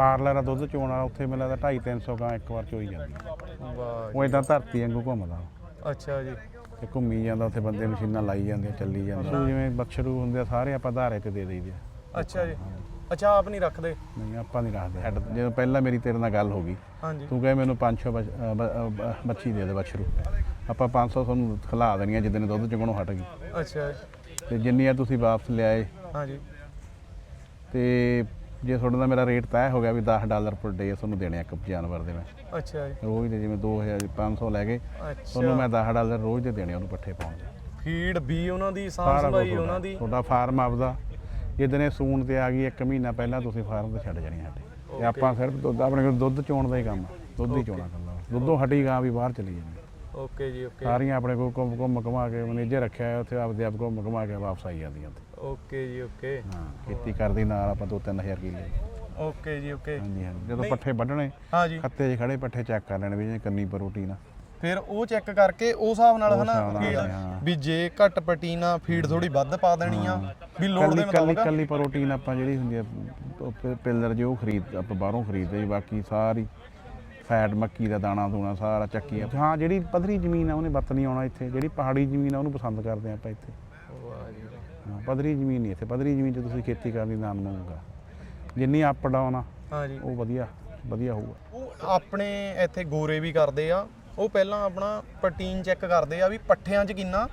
Parlour ਆ ਦੁੱਧ ਚੋਣ ਵਾਲਾ ਉੱਥੇ ਮੈਨੂੰ ਲੱਗਦਾ 2.5 300 ਗਾਂ ਇੱਕ ਵਾਰ ਚੋਈ ਜਾਂਦੀ ਵਾਹ ਉਹ ਇਦਾਂ ਧਰਤੀ ਵਾਂਗੂ ਘੁੰਮਦਾ। ਅੱਛਾ ਜੀ। ਤੇ ਘੁੰਮੀ ਜਾਂਦਾ ਉੱਥੇ ਬੰਦੇ ਮਸ਼ੀਨਾਂ ਲਾਈ ਜਾਂਦੇ ਚੱਲੀ ਜਾਂਦੇ। ਜਿਵੇਂ ਬਛਰੂ ਹੁੰਦੇ ਆ ਸਾਰੇ ਆਪਾਂ ਧਾਰੇ ਤੇ ਦੇ ਦੇਈਦੇ ਆ। ਅੱਛਾ ਜੀ। ਅੱਛਾ ਆਪ ਨਹੀਂ ਰੱਖਦੇ? ਨਹੀਂ ਆਪਾਂ ਨਹੀਂ ਰੱਖਦੇ। ਹੈਡ ਜਦੋਂ ਪਹਿਲਾਂ ਮੇਰੀ ਤੇਰੇ ਨਾਲ ਗੱਲ ਹੋ ਗਈ ਹਾਂਜੀ। ਤੂੰ ਕਹੇ ਮੈਨੂੰ 500 ਮੱਛੀ ਦੇ ਦੇ ਬਛਰੂ ਆਪਾਂ 500 ਤੁਹਾਨੂੰ ਖਿਲਾ ਦੇਣੀਆਂ ਜਿੱਦਣ ਦੁੱਧ ਚੁਗਣੋਂ ਹਟ ਗਈ। ਅੱਛਾ ਜੀ। ਤੇ ਜਿੰਨੀਆਂ ਤੁਸੀਂ ਵਾਪਸ ਲਿਆਏ ਹਾਂਜੀ। ਤੇ ਜੇ ਤੁਹਾਡੇ ਦਾ ਮੇਰਾ ਰੇਟ ਤੈਅ ਹੋ ਗਿਆ ਵੀ 10 ਡਾਲਰ ਪਰ ਡੇ ਤੁਹਾਨੂੰ ਦੇਣੇ ਆ ਇੱਕ ਜਾਨਵਰ ਦੇ ਮੈਂ ਅੱਛਾ ਜੀ। ਰੋਜ਼ ਦੇ ਜਿਵੇਂ 2000 500 ਲੈ ਗਏ ਤੁਹਾਨੂੰ ਮੈਂ 10 ਡਾਲਰ ਰੋਜ਼ ਦੇ ਦੇਣੇ ਉਹਨੂੰ ਪੱਠੇ ਪਾਉਣ ਦੇ। ਫੀਡ ਵੀ ਉਹਨਾਂ ਦੀ ਸੰਭਾਈ ਤੁਹਾਡਾ। ਉਹਨਾਂ ਦੀ। ਤੁਹਾਡਾ ਫਾਰਮ ਆਪਦਾ। ਜਿੱਦਣੇ ਸੂਣ ਤੇ ਆ ਗਈ ਇੱਕ ਮਹੀਨਾ ਪਹਿਲਾਂ ਤੁਸੀਂ ਫਾਰਮ ਤੇ ਛੱਡ ਜਾਣੀ ਸਾਡੇ ਤੇ ਆਪਾਂ ਸਿਰਫ ਦੁੱਧ ਆਪਣੇ ਕੋਲ ਦੁੱਧ ਚੋਣ ਦਾ ਹੀ ਕੰਮ ਦੁੱਧ ਹੀ ਚੋਣਾ ਕਰਨਾ ਦੁੱਧੋਂ ਹਟੀ ਗਾਂ ਵੀ ਬਾਹਰ ਚਲੀ ਜਾਂਦੀ ਓਕੇ ਜੀ ਓਕੇ ਸਾਰੀਆਂ ਆਪਣੇ ਕੋਲ ਘੁੰਮ ਘੁੰਮ ਘੁਮਾ ਕੇ ਮੈਨੇਜਰ ਰੱਖਿਆ ਹੈ ਉੱਥੇ ਆਪਦੇ ਆਪ ਘੁੰਮ ਘੁਮਾ ਕੇ ਵਾਪਸ ਆਈ ਜਾਂਦੀਆਂ ਓਕੇ ਜੀ ਓਕੇ। ਹਾਂ ਖੇਤੀ ਕਰਦੀ ਨਾਲ ਆਪਾਂ 2-3000 ਕਿੱਲੇ। ਓਕੇ ਜੀ ਓਕੇ। ਹਾਂਜੀ ਹਾਂਜੀ। ਜਦੋਂ। ਪੱਠੇ ਵੱਢਣੇ ਹਾਂਜੀ ਖੱਤੇ 'ਚ ਖੜੇ ਪੱਠੇ ਚੈੱਕ ਕਰ ਲੈਣੇ ਵੀ ਜੇ ਕੰਨੀ ਪ੍ਰੋਟੀਨ ਆ ਫਿਰ ਉਹ ਚੈੱਕ ਕਰਕੇ ਉਸ ਹਿਸਾਬ ਨਾਲ ਹਨਾ ਹਾਂ। ਵੀ ਜੇ ਘੱਟ ਪ੍ਰੋਟੀਨ ਫੀਡ ਥੋੜੀ ਵੱਧ ਪਾ ਦੇਣੀ ਆ ਵੀ ਲੋੜ ਦੇ ਮੁਤਾਬਕ। ਕੱਲੀ ਪ੍ਰੋਟੀਨ ਆਪਾਂ ਜਿਹੜੀ ਹੁੰਦੀ ਆ ਪਿੱਲਰ ਜੋ ਖਰੀਦ ਆਪਾਂ ਬਾਹਰੋਂ ਖਰੀਦਦੇ ਜੀ ਬਾਕੀ ਸਾਰੀ ਫੈਟ ਮੱਕੀ ਦਾ ਦਾਣਾ ਦੂਣਾ ਸਾਰਾ ਚੱਕੀ ਆ। ਹਾਂ ਜਿਹੜੀ ਪਧਰੀ ਜ਼ਮੀਨ ਆ ਉਹਨੇ ਨਹੀਂ ਆਉਣਾ ਇੱਥੇ। ਜਿਹੜੀ ਪਹਾੜੀ ਜ਼ਮੀਨ ਆ ਉਹਨੂੰ ਪਸੰਦ ਕਰਦੇ ਆਪਾਂ ਇੱਥੇ। ਵਾਹ ਜੀ। ਹਾਂ ਪਧਰੀ ਜ਼ਮੀਨ ਨਹੀਂ ਇੱਥੇ। ਪਧਰੀ ਜ਼ਮੀਨ 'ਚ ਤੁਸੀਂ ਖੇਤੀ ਕਰਨ ਦੀ ਨਾਮ ਹੋਊਗਾ ਜਿੰਨੀ ਅਪ ਡਾਊਨ ਆ ਹਾਂਜੀ। ਉਹ ਵਧੀਆ ਵਧੀਆ ਹੋਊਗਾ। ਉਹ ਆਪਣੇ ਇੱਥੇ ਗੋਰੇ ਵੀ ਕਰਦੇ ਆ। ਉਹ ਪਹਿਲਾਂ ਆਪਣਾ ਪ੍ਰੋਟੀਨ ਚੈੱਕ ਕਰਦੇ ਆ ਵੀ ਪੱਠਿਆਂ 'ਚ ਕਿੰਨਾ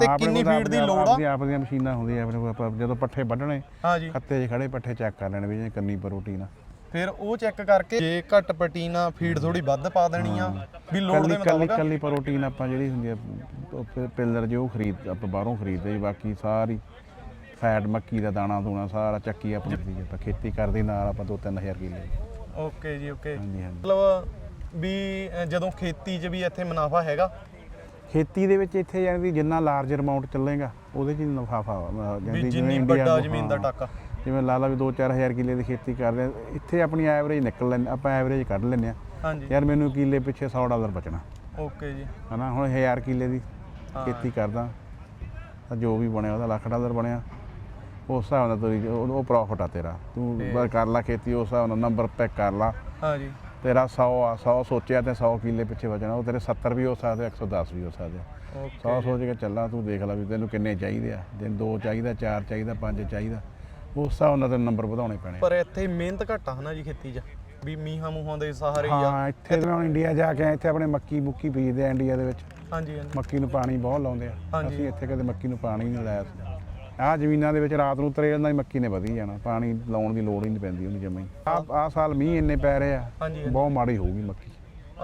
ਤੇ ਆਪਣੇ ਕਿੰਨੀ ਕੋਲ ਫੀਡ ਦੀ ਲੋੜ ਆ। ਆਪਦੀਆਂ ਆਪਦੀਆਂ ਮਸ਼ੀਨਾਂ ਹੁੰਦੀਆਂ ਆਪਣੇ ਕੋਲ। ਆਪਾਂ ਜਦੋਂ ਪੱਠੇ ਵੱਢਣੇ ਹਾਂਜੀ। ਖੱਤੇ 'ਚ ਖੜੇ ਪੱਠੇ ਚੈੱਕ ਕਰ ਲੈਣੇ ਵੀ ਜੇ ਕੰਨੀ ਪ੍ਰੋਟੀਨ ਆ। ਫਿਰ ਉਹ ਚੈੱਕ ਕਰਕੇ ਜੇ ਘੱਟ ਪ੍ਰੋਟੀਨ ਆ ਫੀਡ ਥੋੜੀ ਵੱਧ ਪਾ ਦੇਣੀ ਆ ਵੀ ਲੋੜ ਦੇ ਕੱਲੀ ਮੁਤਾਬਕ। ਕੱਲੀ ਪ੍ਰੋਟੀਨ ਆਪਾਂ ਜਿਹੜੀ ਹੁੰਦੀ ਆ ਪਿੱਲਰ ਜੋ ਖਰੀਦ ਆਪਾਂ ਬਾਹਰੋਂ ਖਰੀਦਦੇ ਜੀ ਬਾਕੀ ਸਾਰੀ ਫੈਟ ਮੱਕੀ ਦਾ ਦਾਣਾ ਦੂਣਾ ਸਾਰਾ ਚੱਕੀ ਆਪਣੀ ਦੀ ਆਪਾਂ ਖੇਤੀ ਕਰਦੇ ਨਾਲ ਆਪਾਂ 2-3000 ਕਿੱਲੇ। ਓਕੇ ਜੀ ਓਕੇ। ਹਾਂਜੀ ਹਾਂਜੀ। ਮਤਲਬ ਵੀ ਅ, ਜਦੋਂ ਖੇਤੀ 'ਚ ਵੀ ਇੱਥੇ ਮੁਨਾਫਾ ਹੈਗਾ? ਖੇਤੀ ਦੇ ਵਿੱਚ ਇੱਥੇ ਜਾਣੀ ਕਿ ਜਿੰਨਾ ਲਾਰਜਰ ਅਮਾਉਂਟ ਚੱਲੇਗਾ ਉਹਦੇ 'ਚ ਹੀ ਨਫਾਫਾ ਵੀ ਜਿੰਨੀ ਵੱਡਾ ਜ਼ਮੀਨ ਦਾ ਟਾਕਾ। ਜਿਵੇਂ ਲਾ ਲਾ ਵੀ 2-4000 ਕਿੱਲੇ ਦੀ ਖੇਤੀ ਕਰਦੇ ਆ ਇੱਥੇ ਆਪਣੀ ਐਵਰੇਜ ਨਿਕਲ ਲੈਂਦੇ ਆਪਾਂ ਐਵਰੇਜ ਕੱਢ ਲੈਂਦੇ ਆ। ਹਾਂਜੀ। ਯਾਰ ਮੈਨੂੰ ਕਿੱਲੇ ਪਿੱਛੇ 100 ਡਾਲਰ ਬਚਣਾ। ਓਕੇ ਜੀ। ਹਨਾ ਹੁਣ 1000 ਕਿੱਲੇ ਦੀ। ਖੇਤੀ ਕਰਦਾ। ਤਾਂ ਜੋ ਵੀ ਬਣਿਆ ਉਹਦਾ ਲੱਖ ਡਾਲਰ ਬਣਿਆ। ਉਸ ਹਿਸਾਬ ਨਾਲ ਤੇਰੀ ਉਹ ਪ੍ਰੋਫਿਟ ਆ ਤੇਰਾ। ਤੂੰ ਬਸ ਕਰ ਲਾ ਖੇਤੀ ਉਸ ਹਿਸਾਬ ਨਾਲ ਨੰਬਰ ਪੈਕ ਕਰ ਲਾ। ਹਾਂਜੀ। ਤੇਰਾ 100 ਆ 100 ਸੋਚਿਆ ਤੇ 100 ਕਿੱਲੇ ਪਿੱਛੇ ਬਚਣਾ। ਉਹ ਤੇਰੇ 70 ਵੀ ਹੋ ਸਕਦੇ 110 ਵੀ ਹੋ ਸਕਦੇ ਆ। ਓਕੇ। 100 ਸੋਚ ਕੇ ਚੱਲਾਂ ਤੂੰ ਦੇਖ ਲੈ ਵੀ ਤੈਨੂੰ ਕਿੰਨੇ ਚਾਹੀਦੇ ਆ। ਜੇ ਦੋ ਚਾਹੀਦਾ ਚਾਰ ਚਾਹੀਦਾ ਪੰਜ ਚਾਹੀਦਾ। ਉਸ ਹਿਸਾਬ ਨਾਲ ਤੈਨੂੰ ਨੰਬਰ ਵਧਾਉਣੇ ਪੈਣੇ ਪਰ ਇੱਥੇ ਮਿਹਨਤ ਘੱਟ ਆ ਹਨਾ ਜੀ ਖੇਤੀ 'ਚ। ਵੀ ਮੀਂਹਾਂ ਮੂਹਾਂ ਦੇ ਸਹਾਰੇ ਹੀ ਆ। ਹਾਂ ਇੱਥੇ ਤਾਂ ਹੁਣ ਇੰਡੀਆ ਜਾ ਕੇ ਆਏ, ਇੱਥੇ ਆਪਣੇ ਮੱਕੀ ਮੁੱਕੀ ਬੀਜਦੇ ਆ ਇੰਡੀਆ ਦੇ ਵਿੱਚ। ਹਾਂਜੀ ਹਾਂਜੀ। ਮੱਕੀ ਨੂੰ ਪਾਣੀ ਬਹੁਤ ਲਾਉਂਦੇ ਆ। ਹਾਂਜੀ। ਅਸੀਂ ਇੱਥੇ ਕਦੇ ਮੱਕੀ ਨੂੰ ਪਾਣੀ ਨਹੀਂ ਲਾਇਆ ਆਹ ਜ਼ਮੀਨਾਂ ਦੇ ਵਿੱਚ ਰਾਤ ਨੂੰ ਤਰੇਲ ਨਾਲ ਹੀ ਮੱਕੀ ਨੇ ਵਧੀ ਜਾਣਾ। ਪਾਣੀ ਲਾਉਣ ਦੀ ਲੋੜ ਹੀ ਨਹੀਂ ਪੈਂਦੀ ਉਹਨੂੰ ਜਮਾਂ ਹੀ। ਆਹ ਆਹ ਸਾਲ ਮੀਂਹ ਇੰਨੇ ਪੈ ਰਹੇ ਆ। ਹਾਂਜੀ ਬਹੁਤ ਮਾੜੀ ਹੋਊਗੀ ਮੱਕੀ।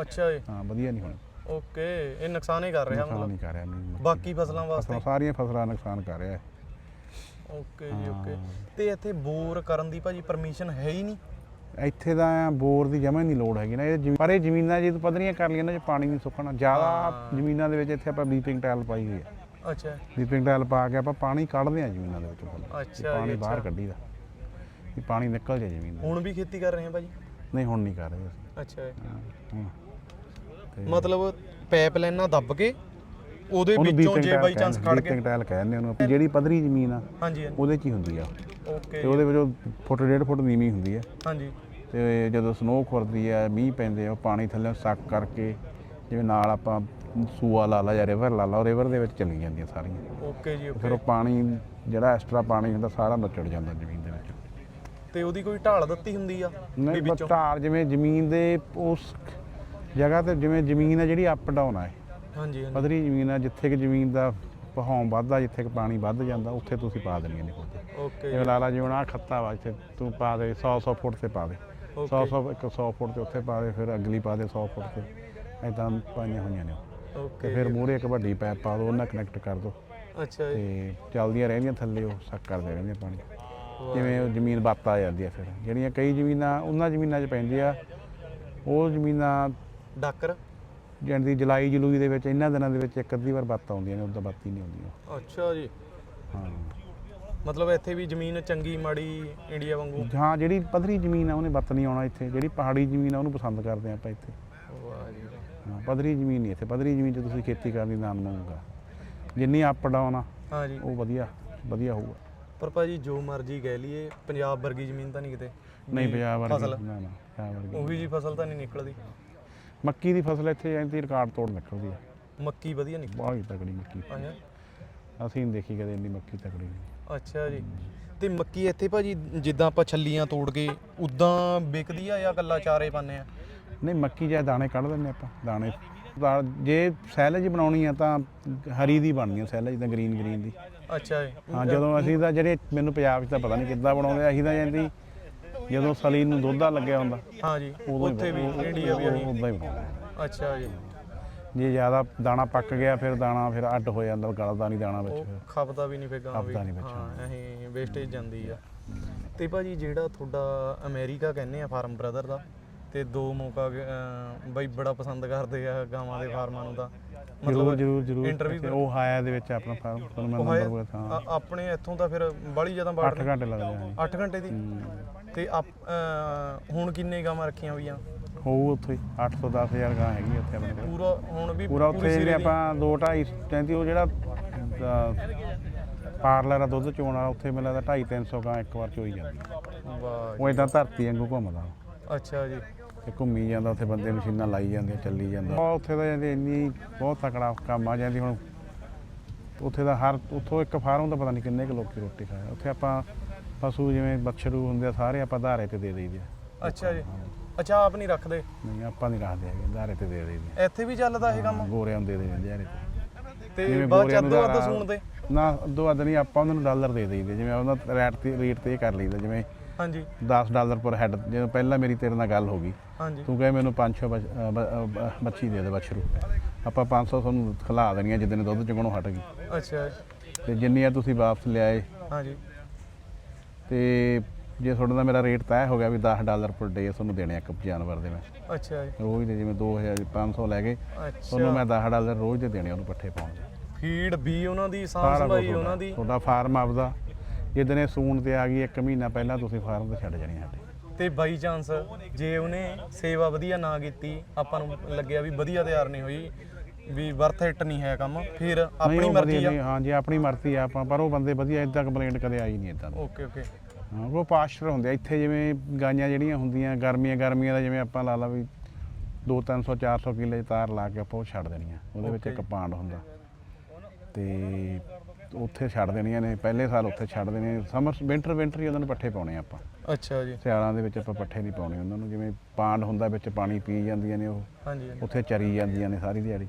ਅੱਛਾ ਜੀ। ਹਾਂ ਵਧੀਆ ਨਹੀਂ ਹੋਣੀ। ਓਕੇ ਇਹ ਨੁਕਸਾਨ ਹੀ ਕਰ ਰਿਹਾ ਨੁਕਸਾਨ ਮਤਲਬ ਨਹੀਂ ਕਰ ਰਿਹਾ ਮੀਂਹ ਮੱਕੀ। ਬਾਕੀ ਫਸਲਾਂ ਵਾਸਤੇ? ਫਸਲਾਂ ਸਾਰੀਆਂ ਫਸਲਾਂ ਨੁਕਸਾਨ ਕਰ ਰਿਹਾ। ਹੈ। ਓਕੇ ਜੀ ਓਕੇ। ਤੇ ਇੱਥੇ ਬੋਰ ਕਰਨ ਦੀ ਭਾਜੀ ਪਰਮਿਸ਼ਨ ਹੈ ਹੀ ਨਹੀਂ? ਇੱਥੇ ਦਾ ਬੋਰ ਦੀ ਜਮਾਂ ਨਹੀਂ ਲੋੜ ਹੈਗੀ ਨਾ। ਇਹ ਜ਼ਮੀ- ਪਰ ਇਹ ਜ਼ਮੀਨਾਂ ਜੇ ਤੂੰ ਪਧਰੀਆਂ ਕਰ ਲਈਆਂ ਨਾ ਜੇ ਪਾਣੀ ਨਹੀਂ ਸੁੱਕਣਾ ਜ਼ਿਆਦਾ ਜ਼ਮੀਨਾਂ ਦੇ ਵਿੱਚ ਇੱਥੇ ਆਪਾਂ ਬੀਪਿੰਗ ਟਾਇਲ ਪਾਈ ਹੋਈ ਹੈ। ਅੱਛਾ। ਬੀਪਿੰਗ ਟਾਇਲ ਪਾ ਕੇ ਆਪਾਂ ਪਾਣੀ ਕੱਢਦੇ ਆ ਜ਼ਮੀਨਾਂ ਦੇ ਵਿੱਚੋਂ ਪਹਿਲਾਂ। ਅੱਛਾ ਪਾਣੀ ਜੀ, ਬਾਹਰ। ਕੱਢੀਦਾ ਵੀ ਪਾਣੀ ਨਿਕਲ ਜਾਏ ਜ਼ਮੀਨ ਦਾ ਹੁਣ ਵੀ ਖੇਤੀ ਕਰ ਰਹੇ ਆ ਭਾਜੀ? ਨਹੀਂ ਹੁਣ ਨਹੀਂ ਕਰ ਰਹੇ ਅਸੀਂ। ਅੱਛਾ। ਹਾਂ, ਤੇ ਮਤਲਬ ਪਾਈਪ ਲਾਈਨਾਂ ਦੱਬ ਕੇ ਉਹਦੇ ਵਿੱਚੋਂ ਜੇ ਬਾਈ ਚਾਂਸ ਖੜ ਗਿਆ tile ਕਹਿੰਦੇ ਉਹਨੂੰ ਜਿਹੜੀ ਪਧਰੀ ਜ਼ਮੀਨ ਆ ਹਾਂਜੀ ਹਾਂਜੀ। ਉਹਦੇ 'ਚ ਹੀ ਹੁੰਦੀ ਆ। ਓਕੇ। ਤੇ ਉਹਦੇ ਵਿੱਚ ਫੁੱਟ ਡੇਢ ਫੁੱਟ ਨੀਵੀਂ ਹੁੰਦੀ ਹੈ ਹਾਂਜੀ। ਤੇ ਜਦੋਂ ਸਨੋ ਖੁਰਦੀ ਆ ਮੀਂਹ ਪੈਂਦੇ ਆ ਉਹ ਪਾਣੀ ਥੱਲੇ ਸੱਕ ਕਰਕੇ ਜਿਵੇਂ ਨਾਲ ਆਪਾਂ ਸੂਆ ਲਾ ਲਾ ਜਾਂ ਰਿਵਰ ਲਾ ਲਾ ਰਿਵਰ ਦੇ ਵਿੱਚ ਚਲੀ ਜਾਂਦੀਆਂ ਸਾਰੀਆਂ। ਓਕੇ ਜੀ ਫਿਰ ਉਹ ਪਾਣੀ ਜਿਹੜਾ ਐਕਸਟਰਾ ਪਾਣੀ ਹੁੰਦਾ ਸਾਰਾ ਨੱਚੜ ਜਾਂਦਾ ਜ਼ਮੀਨ ਦੇ ਵਿੱਚ। ਤੇ ਉਹਦੀ ਕੋਈ ਢਾਲ ਦਿੱਤੀ ਹੁੰਦੀ ਆ ਨਹੀਂ ਬਤਾਰ ਜਿਵੇਂ ਜ਼ਮੀਨ ਦੇ ਉਸ ਜਗ੍ਹਾ ਤੇ ਜਿਵੇਂ ਜ਼ਮੀਨ ਹੈ ਜਿਹੜੀ ਅਪ ਡਾਊਨ ਆ ਹਾਂਜੀ ਹਾਂਜੀ। ਪਧਰੀ ਜ਼ਮੀਨ ਆ ਜਿੱਥੇ ਕਿ ਜ਼ਮੀਨ ਦਾ ਬਹਾਉ ਵੱਧਦਾ ਜਿੱਥੇ ਕਿ ਪਾਣੀ ਵੱਧ ਜਾਂਦਾ ਉੱਥੇ ਤੁਸੀਂ ਪਾ ਦੇਣੀਆਂ ਨੇ ਕੋਲ ਓਕੇ। ਜਿਵੇਂ ਲਾ ਲਾ ਜਿਵੇਂ ਆਹ ਖੱਤਾ ਵਾ ਇੱਥੇ ਤੂੰ ਪਾ ਦੇ 100 100 ਫੁੱਟ ਤੇ ਪਾ ਦੇ। 100 ਓਕੇ 100 ਇੱਕ 100 ਫੁੱਟ ਤੇ ਉੱਥੇ ਪਾ ਦੇ ਫਿਰ ਅਗਲੀ ਪਾ ਦੇ 100 ਫੁੱਟ ਤੇ। ਐਦਾਂ ਪਾਈਆਂ ਹੋਈਆਂ ਨੇ। ਤੇ ਓਕੇ। ਫਿਰ ਮੂਹਰੇ ਇੱਕ ਵੱਡੀ ਪੈਪ ਪਾ ਦੋ ਉਹਨਾਂ ਕਨੈਕਟ ਕਰ ਦੋ। ਅੱਛਾ ਜੀ। ਤੇ ਚੱਲਦੀਆਂ ਰਹਿੰਦੀਆਂ ਥੱਲੇ ਉਹ ਸੱਕ ਕਰਦੇ ਰਹਿੰਦੇ ਪਾਣੀ। ਜਿਵੇਂ ਉਹ ਜ਼ਮੀਨ ਬਾਤ ਆ ਜਾਂਦੀ ਆ ਫਿਰ। ਜਿਹੜੀਆਂ ਕਈ ਜ਼ਮੀਨਾਂ ਉਹਨਾਂ ਜ਼ਮੀਨਾਂ 'ਚ ਪੈਂਦੀ ਆ ਉਹ ਜ਼ਮੀਨਾਂ ਡਾਕਰ? ਜਾਣੀ ਦੀ ਜੁਲਾਈ ਜਲੂਈ ਦੇ ਵਿੱਚ ਇਹਨਾਂ ਦਿਨਾਂ ਦੇ ਵਿੱਚ ਇੱਕ ਅੱਧੀ ਵਾਰ ਬਾਤਾਂ ਆਉਂਦੀਆਂ ਨੇ ਉਦੋਂ ਬਾਤੀ ਨਹੀਂ ਆਉਂਦੀਆਂ ਅੱਛਾ ਜੀ। ਹਾਂ। ਮਤਲਬ ਇੱਥੇ ਵੀ ਜ਼ਮੀਨ ਚੰਗੀ ਮਾੜੀ ਇੰਡੀਆ ਵਾਂਗੂ? ਹਾਂ ਜਿਹੜੀ ਪਧਰੀ ਜ਼ਮੀਨ ਆ ਉਹਨੇ ਬੱਤ ਨਹੀਂ ਆਉਣਾ ਇੱਥੇ। ਜਿਹੜੀ ਪਹਾੜੀ ਜ਼ਮੀਨ ਆ ਉਹਨੂੰ ਪਸੰਦ ਕਰਦੇ ਆ ਆਪਾਂ ਇੱਥੇ। ਵਾਹ ਜੀ। ਹਾਂ ਪਧਰੀ ਜ਼ਮੀਨ ਨਹੀਂ ਇੱਥੇ। ਪਧਰੀ ਜ਼ਮੀਨ 'ਚ ਤੁਸੀਂ ਖੇਤੀ ਕਰਨ ਦੀ ਨਾਮ ਹੋਊਗਾ ਜਿੰਨੀ ਅਪ ਡਾਊਨ ਆ ਹਾਂਜੀ ਉਹ ਵਧੀਆ ਵਧੀਆ ਹੋਊਗਾ। ਪਰ ਭਾਜੀ ਜੋ ਮਰਜ਼ੀ ਕਹਿ ਲਈਏ ਪੰਜਾਬ ਵਰਗੀ ਜ਼ਮੀਨ ਤਾਂ ਨਹੀਂ ਕਿਤੇ। ਨਹੀਂ ਵੀ ਪੰਜਾਬ ਵਰਗੀ ਫਸਲ। ਨਾ ਨਾ ਪੰਜਾਬ ਵਰਗੀ ਉਹੀ ਜੀ ਫਸਲ ਤਾਂ ਨਹੀਂ ਨਿਕਲਦੀ। ਮੱਕੀ ਦੀ ਫਸਲ ਇੱਥੇ ਜਾਂਦੀ ਰਿਕਾਰਡ ਤੋੜ ਨਿਕਲਦੀ ਆ। ਮੱਕੀ ਵਧੀਆ ਨਿਕਲ। ਬਹੁਤ ਹੀ ਤਕੜੀ ਮੱਕੀ। ਅੱਛਾ ਅਸੀਂ ਨਹੀਂ ਦੇਖੀ ਕਦੇ ਇੰਨੀ ਮੱਕੀ ਤਕੜੀ ਅੱਛਾ ਜੀ। ਤੇ ਮੱਕੀ ਇੱਥੇ ਭਾਜੀ ਜਿੱਦਾਂ ਆਪਾਂ ਛੱਲੀਆਂ ਤੋੜ ਕੇ ਉਦਾਂ ਵਿਕਦੀ ਆ ਜਾਂ ਕੱਲਾ ਚਾਰੇ ਪਾਉਂਦੇ ਆ? ਨਹੀਂ ਮੱਕੀ ਜਾਂ ਦਾਣੇ ਕੱਢ ਦਿੰਦੇ ਆਪਾਂ ਦਾਣੇ। ਦਾ- ਜੇ ਸੈਲਜ ਬਣਾਉਣੀ ਆ ਤਾਂ ਹਰੀ ਦੀ ਬਣਨੀ ਆ ਸੈਲਜ ਤਾਂ ਗ੍ਰੀਨ ਗ੍ਰੀਨ ਦੀ। ਅੱਛਾ ਜੀ। ਹਾਂ ਜਦੋਂ ਅਸੀਂ ਤਾਂ ਜਿਹੜੇ ਮੈਨੂੰ ਪੰਜਾਬ 'ਚ ਤਾਂ ਪਤਾ ਨਹੀਂ ਕਿੱਦਾਂ ਬਣਾਉਂਦੇ ਆ, ਅਸੀਂ ਤਾਂ ਜਾਂਦੀ ਜਦੋਂ ਸਲੀ ਨੂੰ ਦੁੱਧਾ ਲੱਗਿਆ ਹੁੰਦਾ ਹਾਂ ਜੀ ਉਦੋਂ ਹੀ ਉੱਥੇ ਵੀ ਉਹ- ਇੰਡੀਆ ਵੀ ਉਹ- ਆਹੀ ਉਦਾਂ ਹੀ ਬਣਾਉਂਦੇ। ਆ। ਅੱਛਾ ਜੀ। ਜੇ ਜ਼ਿਆਦਾ ਦਾਣਾ ਪੱਕ ਗਿਆ ਫਿਰ ਦਾਣਾ ਫਿਰ ਅੱਡ ਹੋ ਜਾਂਦਾ ਗਲਦਾ ਨਹੀਂ ਦਾਣਾ ਉਹ ਵਿੱਚ। ਫਿਰ। ਖਪਦਾ ਵੀ ਨਹੀਂ ਫੇਗਾ ਖਪਦਾ ਨੀ ਵਿੱਚ, ਹਾਂ। ਇਹ ਵੇਸਟੇਜ ਜਾਂਦੀ ਆ। ਤੇ ਭਾਜੀ ਜਿਹੜਾ ਤੁਹਾਡਾ ਅਮਰੀਕਾ ਕਹਿੰਦੇ ਆ ਫਾਰਮ ਬ੍ਰਦਰ ਦਾ ਤੇ ਦੋ ਮੌਕਾ ਅਹ, ਬਈ ਬੜਾ ਪਸੰਦ ਕਰਦੇ ਆ ਗਾਵਾਂ ਦੇ ਫਾਰਮਾਂ ਨੂੰ ਤਾਂ। ਜ਼ਰੂਰ ਜ਼ਰੂਰ ਜ਼ਰੂਰ। interview ਤੇ ਉਹ ਆਇਆ ਦੇ ਵਿੱਚ ਆਪਣਾ ਫਾਰਮ ਤੁਹਾਨੂੰ ਮੈਂ ਨੰਬਰ ਹੈ- ਬੋਲ ਹਾਂ ਆ- ਆਪਣੇ ਇੱਥੋਂ ਤਾਂ ਫਿਰ ਬੜੀ ਜ਼ਿਆਦਾ ਬਾੜ 8 ਘੰਟੇ ਲੱਗਦੇ ਆ ਜੀ। 8 ਘੰਟੇ ਦੀ? ਤੇ ਆਪ- ਅਹ, ਹੁਣ ਕਿੰਨੇ ਗਾਵਾਂ ਰੱਖੀਆਂ ਹੋਈਆਂ? ਹੋਊ ਉੱਥੇ ਹੀ 8 ਤੋਂ 10000 ਗਾਂ ਹੈਗੀ ਉੱਥੇ ਆਪਣੇ ਕੋਲ। ਪੂਰਾ ਹੁਣ ਵੀ ਪੂਰਾ ਉੱਥੇ ਜਿਹੜੇ? ਆਪਾਂ 2 2.5 ਕਹਿੰਦੀ ਉਹ ਜਿਹੜਾ ਪਾਰਲਰ ਆ ਦੁੱਧ ਚੋਣ ਵਾਲਾ ਉੱਥੇ ਮੈਨੂੰ ਲੱਗਦਾ 2.5 300 ਗਾਂ ਇੱਕ ਵਾਰ ਚੋਈ ਜਾਂਦੀ ਵਾਹ ਉਹ ਇਦਾਂ ਧਰਤੀ ਵਾਂਗੂ ਘੁੰਮਦਾ। ਅੱਛਾ ਜੀ। ਤੇ ਘੁੰਮੀ ਜਾਂਦਾ ਉੱਥੇ ਬੰਦੇ ਮਸ਼ੀਨਾਂ ਲਾਈ ਜਾਂਦੀਆਂ ਚੱਲੀ ਜਾਂਦਾ। ਉਹ ਉੱਥੇ ਦਾ ਜਾਂਦੀ ਇੰਨੀ ਬਹੁਤ ਤਕੜਾ ਕੰਮ ਆ ਜਾਂਦੀ ਹੁਣ ਉੱਥੇ ਦਾ ਹਰ ਉੱਥੋਂ ਇੱਕ ਫਾਰਮ ਦਾ ਪਤਾ ਨਹੀਂ ਕਿੰਨੇ ਕੁ ਲੋਕੀ ਰੋਟੀ ਖਾਇਆ ਉੱਥੇ ਆਪਾਂ ਪਸ਼ੂ ਜਿਵੇਂ ਬੱਛਰੂ ਹੁੰਦੇ ਆ ਸਾਰੇ ਆਪਾਂ ਧਾਰੇ ਤੇ ਦੇ ਦਈਦੇ ਆ। ਅੱਛਾ ਜੀ। ਅੱਛਾ ਆਪ ਨਹੀਂ ਰੱਖਦੇ? ਨਹੀਂ ਆਪਾਂ ਨਹੀਂ ਰੱਖਦੇ ਹੈਗੇ ਧਾਰੇ ਤੇ ਦੇ ਦਈਦੇ ਇੱਥੇ ਵੀ ਚੱਲਦਾ ਇਹ ਕੰਮ? ਗੋਰਿਆਂ ਨੂੰ ਦੇ ਦੇ ਧਾਰੇ ਤੇ। ਤੇ ਬਾਅਦ ਚ ਅੱਧੋ ਅੱਧ ਸੁਣਦੇ? ਨਾ ਅੱਧੋ ਅੱਧ ਨਹੀਂ ਆਪਾਂ ਉਹਨਾਂ ਨੂੰ ਡਾਲਰ ਦੇ ਦਈਦੇ ਜਿਵੇਂ ਉਹਨਾਂ ਰੇਟ ਤੇ ਰੇਟ ਤੇ ਇਹ ਕਰ ਲਈਦਾ ਜਿਵੇਂ ਹਾਂਜੀ। 10 ਡਾਲਰ ਪਰ ਹੈਡ ਜਦੋਂ ਪਹਿਲਾਂ ਮੇਰੀ ਤੇਰੇ ਨਾਲ ਗੱਲ ਹੋ ਗਈ ਹਾਂਜੀ। ਤੂੰ ਕਹੇ ਮੈਨੂੰ 500 ਮੱਛੀ ਦੇ ਦੇ ਬਛਰੂ। ਆਪਾਂ 500 ਤੁਹਾਨੂੰ ਖਿਲਾ ਦੇਣੀਆਂ ਜਿੱਦਣ ਦੁੱਧ ਚੁਗਣੋਂ ਹਟ ਗਈ। ਅੱਛਾ। ਤੇ ਜਿੰਨੀਆਂ ਤੁਸੀਂ ਵਾਪਸ ਲਿਆਏ। ਹਾਂਜੀ। ਤੇ ਜੇ ਤੁਹਾਡੇ ਦਾ ਮੇਰਾ ਰੇਟ ਤੈਅ ਹੋ ਗਿਆ ਵੀ 10 ਡਾਲਰ ਪਰ ਡੇ ਤੁਹਾਨੂੰ ਦੇਣੇ ਆ ਇੱਕ ਜਾਨਵਰ ਦੇ ਮੈਂ ਅੱਛਾ ਜੀ। ਰੋਜ਼ ਦੇ ਜਿਵੇਂ 2000 500 ਲੈ ਗਏ। ਤੁਹਾਨੂੰ ਮੈਂ 10 ਡਾਲਰ ਰੋਜ਼ ਦੇ ਦੇਣੇ ਉਹਨੂੰ ਪੱਠੇ ਪਾਉਣ ਦੇ। ਫੀਡ ਵੀ ਉਹਨਾਂ ਦੀ ਸਾਂਭ ਸੰਭਾਈ ਉਹਨਾਂ ਦੀ। ਤੁਹਾਡਾ ਫਾਰਮ ਆਪਦਾ। ਜਿੱਦਣੇ ਸੂਣ ਤੇ ਆ ਗਈ ਇੱਕ ਮਹੀਨਾ ਪਹਿਲਾਂ ਤੁਸੀਂ ਫਾਰਮ ਤੇ ਛੱਡ ਜਾਣੀ ਸਾਡੇ। ਤੇ ਬਾਈ ਚਾਂਸ ਜੇ ਉਹਨੇ ਸੇਵਾ ਵਧੀਆ ਨਾ ਕੀਤੀ ਆਪਾਂ ਨੂੰ ਲੱਗਿਆ ਵੀ ਵਧੀਆ ਤਿਆਰ ਨਹੀਂ ਹੋਈ ਵੀ ਵਰਥ ਇਟ ਨਹੀਂ ਹੈ ਕੰਮ ਫਿਰ ਆਪਣੀ ਮਰਜ਼ੀ ਆ। ਹਾਂ ਜੀ ਆਪਣੀ ਮਰਜ਼ੀ ਆ ਆਪਾਂ ਪਰ ਉਹ ਬੰਦੇ ਵਧੀਆ ਇਦਾਂ ਕੰਪਲੇਂਟ ਕਦੇ ਆਈ ਨਹੀਂ ਇਦਾਂ ਓਕੇ ਓਕੇ ਹਾਂ ਉਹ ਪਾਸਚਰ ਹੁੰਦੇ ਆ ਇੱਥੇ ਜਿਵੇਂ ਗਾਈਆਂ ਜਿਹੜੀਆਂ ਹੁੰਦੀਆਂ ਗਰਮੀਆਂ ਗਰਮੀਆਂ ਦਾ ਜਿਵੇਂ ਆਪਾਂ ਲਾ ਲਾ ਵੀ 2 300 400 ਕਿੱਲੇ ਤਾਰ ਲਾ ਕੇ ਆਪਾਂ ਉਹ ਛੱਡ ਦੇਣੀਆਂ ਉਹਦੇ ਵਿੱਚ ਇੱਕ. ਪਾਂਡ ਹੁੰਦਾ। ਤੇ ਉੱਥੇ ਛੱਡ ਦੇਣੀਆਂ ਨੇ ਪਹਿਲੇ ਸਾਲ ਉੱਥੇ ਛੱਡ ਦੇਣੇ ਸਮਰ ਵਿੰਟਰ ਵਿੰਟਰ ਹੀ ਉਹਨਾਂ ਨੂੰ ਪੱਠੇ ਪਾਉਣੇ ਆਪਾਂ। ਅੱਛਾ ਜੀ। ਸਿਆਲਾਂ ਦੇ ਵਿੱਚ ਆਪਾਂ ਪੱਠੇ ਨਹੀਂ ਪਾਉਣੇ ਉਹਨਾਂ ਨੂੰ ਜਿਵੇਂ ਪਾਂਡ ਹੁੰਦਾ ਵਿੱਚ ਪਾਣੀ ਪੀ ਜਾਂਦੀਆਂ ਨੇ ਉਹ। ਹਾਂਜੀ। ਉੱਥੇ ਚਰੀ ਜਾਂਦੀਆਂ ਨੇ ਸਾਰੀ ਦਿਹਾੜੀ।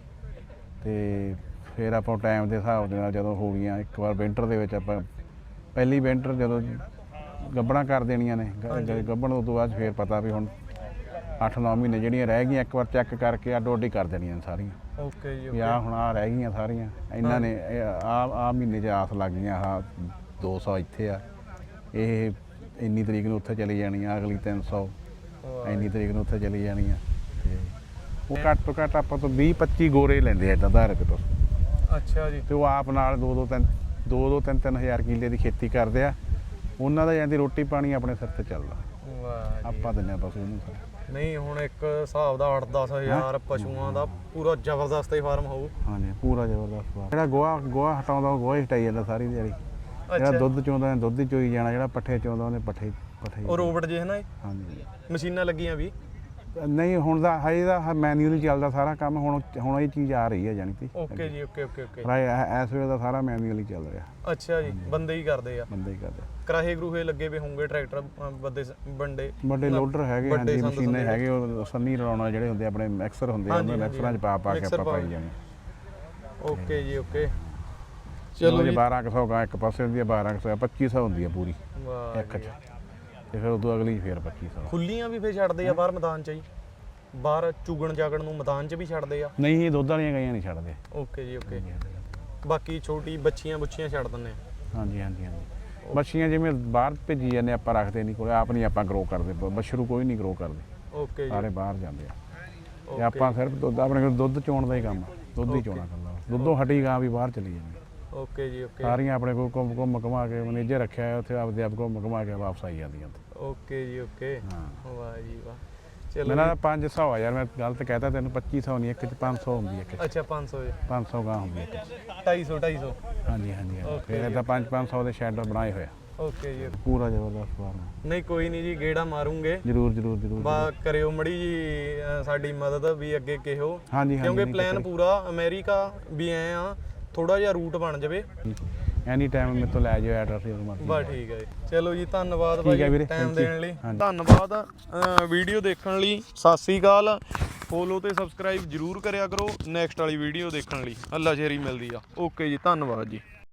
ਤੇ ਫਿਰ ਆਪਾਂ ਟਾਈਮ ਦੇ ਹਿਸਾਬ ਦੇ ਨਾਲ ਜਦੋਂ ਹੋ ਗਈਆਂ ਇੱਕ ਵਾਰ ਵਿੰਟਰ ਦੇ ਵਿੱਚ ਆਪਾਂ ਪਹਿਲੀ ਵਿੰਟਰ ਜਦੋਂ ਗੱਬਣਾ ਕਰ ਦੇਣੀਆਂ ਨੇ। ਗੱਬਣ ਤੋਂ ਬਾਅਦ ਫਿਰ ਪਤਾ ਵੀ ਹੁਣ 8-9 ਮਹੀਨੇ ਜਿਹੜੀਆਂ ਰਹਿ ਗਈਆਂ ਇੱਕ ਵਾਰ ਚੈੱਕ ਕਰਕੇ ਅੱਡੋ ਅੱਡੀ ਕਰ ਦੇਣੀਆਂ ਨੇ ਸਾਰੀਆਂ। ਓਕੇ ਜੀ ਵੀ ਓਕੇ ਆ ਹੁਣ ਆ ਰਹਿ ਗਈਆਂ ਸਾਰੀਆਂ। ਇਹਨਾਂ ਨੇ ਆ ਆ ਮਹੀਨੇ 'ਚ ਆਸ ਲੱਗ ਗਈਆਂ ਆ 200 ਇੱਥੇ ਆ। ਇਹ ਇੰਨੀ ਤਰੀਕ ਨੂੰ ਉੱਥੇ ਚਲੀ ਜਾਣੀਆਂ ਅਗਲੀ 300 ਵਾਹ। ਇੰਨੀ ਤਰੀਕ ਨੂੰ ਉੱਥੇ ਚਲੀ ਜਾਣੀ ਆ। ਤੇ ਉਹ ਘੱਟ ਤੋਂ ਘੱਟ ਆਪਾਂ ਤੋਂ 20 25 ਗੋਰੇ ਲੈਂਦੇ ਆ ਇਦਾਂ ਧਾਰੇ ਤੇ। ਅੱਛਾ ਜੀ। ਤੇ ਉਹ ਆਪ ਨਾਲ 2 2 3 2 2 3 3000 ਕਿੱਲੇ ਦੀ ਖੇਤੀ ਕਰਦੇ ਆ। ਉਹਨਾਂ ਦਾ ਜਾਂਦੀ ਰੋਟੀ ਪਾਣੀ ਆਪਣੇ ਸਿਰ ਤੇ ਚੱਲਦਾ। ਵਾਹ ਜੀ। ਆਪਾਂ ਦਿੰਦੇ ਆ ਪਸ਼ੂ ਨੂੰ ਨਹੀਂ ਹੁਣ ਇੱਕ ਹਿਸਾਬ ਦਾ 8-10000 ਪਸ਼ੂਆਂ ਦਾ ਪੂਰਾ ਜ਼ਬਰਦਸਤ ਹੀ ਫਾਰਮ ਹੋਊ। ਹਾਂਜੀ ਪੂਰਾ ਜ਼ਬਰਦਸਤ ਜਿਹੜਾ ਗੋਹਾ ਗੋਹਾ ਹਟਾਉਂਦਾ ਉਹ ਹੀ ਹਟਾਈ ਜਾਂਦਾ ਸਾਰੀ ਦਿਹਾੜੀ। ਜਿਹੜਾ ਦੁੱਧ ਚੋਂਦਾ ਉਹਨੇ ਦੁੱਧ ਹੀ ਚੋਈ ਜਾਣਾ ਜਿਹੜਾ ਪੱਠੇ ਚੋਂਦਾ ਉਹਨੇ ਪੱਠੇ ਪੱਠੇ ਉਹ ਰੋਬਟ ਜੇ ਹੈ ਨਾ ਇਹ? ਹਾਂਜੀ। ਮਸ਼ੀਨਾਂ ਲੱਗੀਆਂ ਵੀ। ਨਹੀਂ ਹੁਣ ਦਾ ਹਜੇ ਦਾ ਮੈਨੂਅਲੀ ਚੱਲਦਾ ਸਾਰਾ ਕੰਮ ਹੁਣ ਹੁਣ ਇਹ ਚੀਜ਼ ਆ ਰਹੀ ਹੈ ਜਾਣੀ ਕਿ। ਓਕੇ ਜੀ ਓਕੇ ਓਕੇ ਓਕੇ। ਰਾਏ ਐਸ ਵੇ ਦਾ ਸਾਰਾ ਮੈਨੂਅਲੀ ਚੱਲ ਰਿਹਾ। ਅੱਛਾ ਜੀ ਬੰਦੇ ਹੀ ਕਰਦੇ ਆ। ਬੰਦੇ ਹੀ ਕਰਦੇ ਕਰਾਹੇ ਗਰੂਹੇ ਲੱਗੇ ਵੇ ਹੋਣਗੇ ਟਰੈਕਟਰ ਅ, ਬੰਦੇ ਸ- ਬੰਡੇ ਵੱਡੇ ਲੋਡਰ ਹੈਗੇ ਵੱਡੇ ਹਾਂਜੀ ਸੰਦ ਮਸ਼ੀਨਾਂ ਹੈਗੇ ਉਹ ਸੰਨੀ ਰਲਾਉਣਾ ਜਿਹੜੇ ਹੁੰਦੇ ਆਪਣੇ ਮਿਕਸਰ ਹੁੰਦੇ ਆ ਹਾਂਜੀ, ਉਹਨਾਂ ਹਾਂਜੀ, ਮਿਕਸਰਾਂ 'ਚ ਪਾ ਪਾ ਕੇ ਮਿਕਸਰ ਆਪਾਂ ਪਾ- ਪਾਈ ਜਾਣੀ ਓਕੇ ਜੀ ਓਕੇ। ਚਲੋ ਜੀ। ਜੀ। 1200 ਗਾ ਇੱਕ ਪਾਸੇ ਹੁੰਦੀ ਹੈ 1200 2500 ਹੁੰਦੀ ਹੈ ਪੂਰੀ। ਵਾਹ ਇੱਕ। ਚ। ਤੇ ਫਿਰ ਉਦੋਂ ਅਗਲੀ ਫੇਰ 2500 ਖੁੱਲੀਆਂ ਵੀ ਫੇਰ ਛੱਡਦੇ ਆ ਬਾਹਰ ਮੈਦਾਨ 'ਚ ਜੀ? ਬਾਹਰ ਚੁਗਣ ਜਾਗਣ ਨੂੰ ਮੈਦਾਨ 'ਚ ਵੀ ਛੱਡਦੇ ਆ? ਨਹੀਂ ਇਹ ਦੁੱਧ ਵਾਲੀਆਂ ਗਾਈਆਂ ਨਹੀਂ ਛੱਡਦੇ। ਓਕੇ ਜੀ ਓਕੇ। ਬਾਕੀ ਛੋਟੀ ਬੱਚੀਆਂ ਬੁੱਚੀਆਂ ਛੱਡ ਦਿੰਦੇ ਆ। ਹਾਂਜੀ ਹਾਂਜੀ ਹਾਂਜੀ। ਮੱਛੀਆਂ ਜਿਵੇਂ ਬਾਹਰ ਭੇਜੀ ਜਾਂਦੇ ਆਪਾਂ ਰੱਖਦੇ ਨਹੀਂ ਕੋਲੇ ਆਪ ਨਹੀਂ ਆਪਾਂ ਗਰੋ ਕਰਦੇ। ਬ- ਮਸ਼ਰੂ ਕੋਈ ਨਹੀਂ ਗਰੋ ਕਰਦੇ। ਓਕੇ ਜੀ। ਸਾਰੇ ਬਾਹਰ ਜਾਂਦੇ ਆ। ਤੇ। ਆਪਾਂ ਸਿਰਫ ਦੁੱਧ ਆਪਣੇ ਕੋਲ ਦੁੱਧ ਚੋਣ ਦਾ ਹੀ ਕੰਮ ਆ। ਦੁੱਧ ਹੀ ਚੋਣਾ ਕਰਦਾ ਦੁੱਧੋਂ ਹਟੀ ਗਾਂ ਵੀ ਬਾਹਰ ਚਲੀ ਜਾਂਦੀ। ਓਕੇ ਜੀ ਓਕੇ ਸਾਰੀਆਂ ਆਪਣੇ ਕੋਲ ਘੁੰਮ ਘੁੰਮ ਘੁਮਾ ਕੇ ਮੈਨੇਜਰ ਰੱਖਿਆ ਹੈ ਉੱਥੇ ਆਪਦੇ ਆਪ ਘੁੰਮ ਘੁਮਾ ਕੇ ਵਾਪਸ ਆਈ ਜਾਂਦੀਆਂ ਉੱਥੇ। ਓਕੇ ਜੀ ਓਕੇ ਹਾਂ। ਵਾਹ ਜੀ ਵਾਹ। ਚਲੋ ਮੇਰਾ ਜੀ। ਤਾਂ 500 ਆ ਯਾਰ ਮੈਂ ਗਲਤ ਕਹਿਤਾ ਤੈਨੂੰ 2500 ਨਹੀਂ ਇੱਕ ਚ 500 ਹੁੰਦੀ ਹੈ ਇੱਕ ਚ। ਅੱਛਾ 500 ਜੀ। 500 ਗਾਂ ਹੁੰਦੀ ਹੈ ਇੱਕ ਚ। 250 250 ਹਾਂਜੀ ਹਾਂਜੀ ਹਾਂਜੀ। Okay, ਫਿਰ ਇਹਦਾ 5 500 ਦੇ ਸ਼ੈਡ ਬਣਾਏ ਹੋਇਆ ਓਕੇ ਜੀ ਪੂਰਾ ਜ਼ਬਰਦਸਤ ਫਾਰਮ ਨਹੀਂ ਕੋਈ ਨਹੀਂ ਜੀ ਗੇੜਾ ਮਾਰੂਗੇ। ਜਰੂਰ ਜਰੂਰ ਜਰੂਰ ਬਾ ਕਰਿਓ ਮੜੀ ਜੀ ਅਹ, ਸਾਡੀ ਮਦਦ ਵੀ ਅੱਗੇ ਕਿਹੋ। ਹਾਂਜੀ ਹਾਂਜੀ ਕਿਉਂਕਿ ਪਲਾਨ ਪੂਰਾ ਅਮਰੀਕਾ ਵੀ ਐ ਆ ਥੋੜਾ ਜਿਹਾ ਰੂਟ ਬਣ ਜਾਵੇ। ਐਨੀ ਟਾਈਮ ਮੇਰੇ ਤੋਂ ਲੈ ਜਾਓ ਐਡਰੈਸ ਜਦੋਂ ਮਰਜ਼ੀ। ਬਸ ਠੀਕ ਹੈ ਜੀ। ਚਲੋ ਜੀ ਧੰਨਵਾਦ ਹੈ ਭਾਈ ਵੀਰੇ, ਟਾਈਮ thank you. ਦੇਣ ਲਈ। ਹਾਂਜੀ। ਧੰਨਵਾਦ। ਵੀਡੀਓ ਦੇਖਣ ਲਈ ਸਤਿ ਸ੍ਰੀ ਅਕਾਲ। ਫੋਲੋ ਤੇ ਸਬਸਕ੍ਰਾਈਬ ਜਰੂਰ ਕਰਿਆ ਕਰੋ। ਨੈਕਸਟ ਵਾਲੀ ਵੀਡੀਓ ਦੇਖਣ ਲਈ ਅੱਲਾ ਸ਼ੇਰੀ ਮਿਲਦੀ ਆ। ਓਕੇ ਜੀ ਧੰਨਵਾਦ ਜੀ।